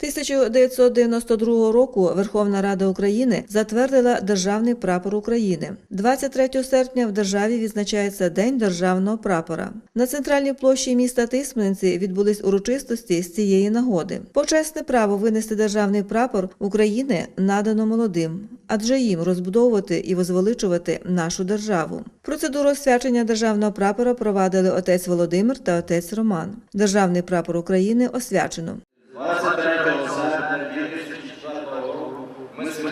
1992 року Верховна Рада України затвердила Державний прапор України. 23 серпня в державі відзначається День державного прапора. На центральній площі міста Тисменці відбулись урочистості з цієї нагоди. Почесне право винести державний прапор України надано молодим, адже їм розбудовувати і возвеличувати нашу державу. Процедуру освячення державного прапора провадили отець Володимир та отець Роман. Державний прапор України освячено. 23 серпня 2004 року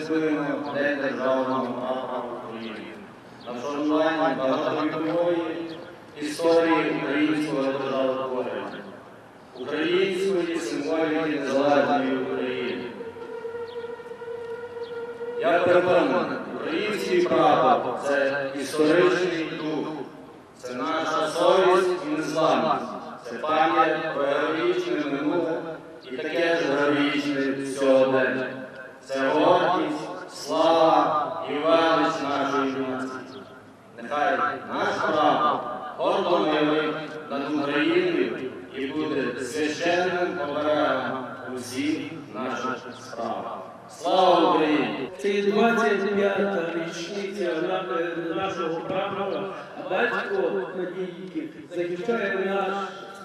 святкуємо День державного прапора України. На вшанування багатовікової історії українського державотворення, української символіки незалежної України. Я переконаний, український прапор це історичний дух, це наша совість і незламність, це пам'ять про героїчне минуле і таке ж героїчне слава нашої нації. Нехай наш прапор гордо над Україною і буде священним оберегом усіх наших справ. Слава Україні! Це 25-та річниця нашого прапора. Батько Надійки захищає наш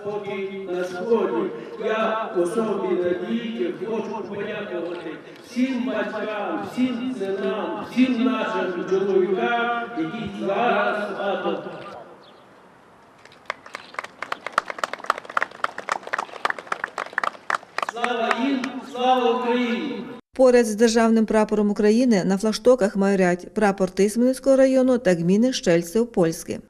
спокій на сході. Я особі Надійки хочу подякувати всім батькам, всім синам, всім нашим чоловікам, які зараз АТО. Слава їм, слава Україні! Поряд з державним прапором України на флагштоках майорять прапор Тисменницького району та гміни Щельцев Польське.